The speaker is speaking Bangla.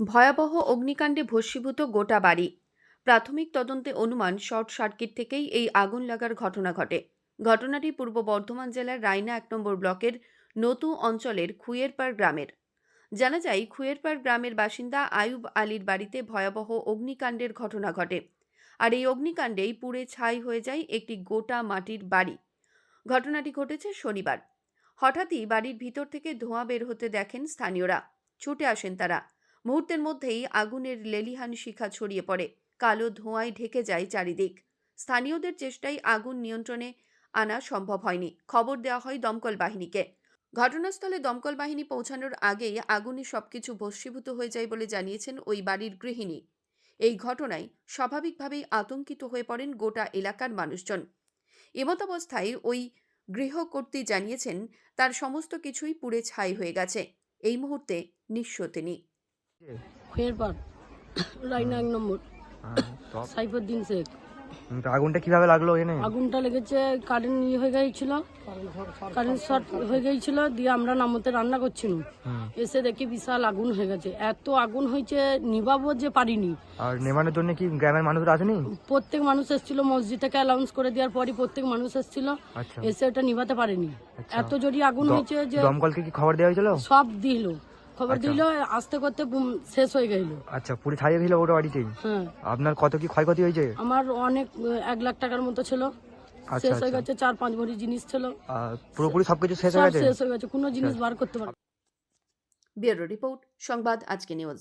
ভয়াবহ অগ্নিকাণ্ডে ভস্মীভূত গোটা বাড়ি। প্রাথমিক তদন্তে অনুমান শর্ট সার্কিট থেকেই এই আগুন লাগার ঘটনা ঘটে। ঘটনাটি পূর্ব বর্ধমান জেলার রায়না এক নম্বর ব্লকের নতু অঞ্চলের খুয়েরপাড় গ্রামের। জানা যায় খুয়েরপাড় গ্রামের বাসিন্দা আয়ুব আলীর বাড়িতে ভয়াবহ অগ্নিকাণ্ডের ঘটনা ঘটে আর এই অগ্নিকাণ্ডেই পুড়ে ছাই হয়ে যায় একটি গোটা মাটির বাড়ি। ঘটনাটি ঘটেছে শনিবার। হঠাৎই বাড়ির ভিতর থেকে ধোঁয়া বের হতে দেখেন স্থানীয়রা। ছুটে আসেন তারা। মুহূর্তের মধ্যেই আগুনের লেলিহান শিখা ছড়িয়ে পড়ে। কালো ধোঁয়ায় ঢেকে যায় চারিদিক। স্থানীয়দের চেষ্টায় আগুন নিয়ন্ত্রণে আনা সম্ভব হয়নি। খবর দেওয়া হয় দমকল বাহিনীকে। ঘটনাস্থলে দমকল বাহিনী পৌঁছানোর আগেই আগুনে সবকিছু ভস্মীভূত হয়ে যায় বলে জানিয়েছেন ওই বাড়ির গৃহিণী। এই ঘটনায় স্বাভাবিকভাবেই আতঙ্কিত হয়ে পড়েন গোটা এলাকার মানুষজন। এমতাবস্থায় ওই গৃহকর্ত্রী জানিয়েছেন, তার সমস্ত কিছুই পুড়ে ছাই হয়ে গেছে। এই মুহূর্তে নিঃস্ব তিনি। খুয়ের লাইন এক নম্বর। হ্যাঁ, সাইফুদ্দিন শেখ। আগুনটা কীভাবে লাগল এখানে আগুনটা লেগেছে কারেন্ট ইয়ে হয়ে গিয়েছিল। কারেন্ট শর্ট হয়ে গিয়েছিল দিয়ে আমরা নামতে রান্না করছিলাম। এসে দেখি বিশাল আগুন হয়ে গেছে। এত আগুন হয়েছে নিবাবো যে পারিনি। আর নেমানোর জন্য কি গ্রামের মানুষরা আসেনি? প্রত্যেক মানুষ এসেছিল মসজিদ থেকে অ্যালাউন্স করে দেওয়ার পরই প্রত্যেক মানুষ এসেছিল। আচ্ছা। এসে ওটা নিভাতে পারেনি। আচ্ছা। এত জোরি আগুন হয়েছে যে দমকলকে কি খবর দেওয়া হয়েছিল? সব দিল। খবর আচ্ছা। দিল আসতে করতে শেষ হয়ে গেল। আচ্ছা পুরো ছাড়িয়ে দিল ওটা বাড়িতেই? হ্যাঁ। আপনার কত কি ক্ষয়ক্ষতি হয়েছে? আমার অনেক এক লাখ টাকার মতো ছিল। আচ্ছা শেষ হয়ে আচ্ছা। গেছে চার পাঁচ ভরি জিনিস ছিল। পুরোপুরি সবকিছু শেষ হয়ে গেছে? শেষ হয়ে গেছে কোনো জিনিস বার করতে পারবে ব্যুরো রিপোর্ট সংবাদ আজকে নিউজ।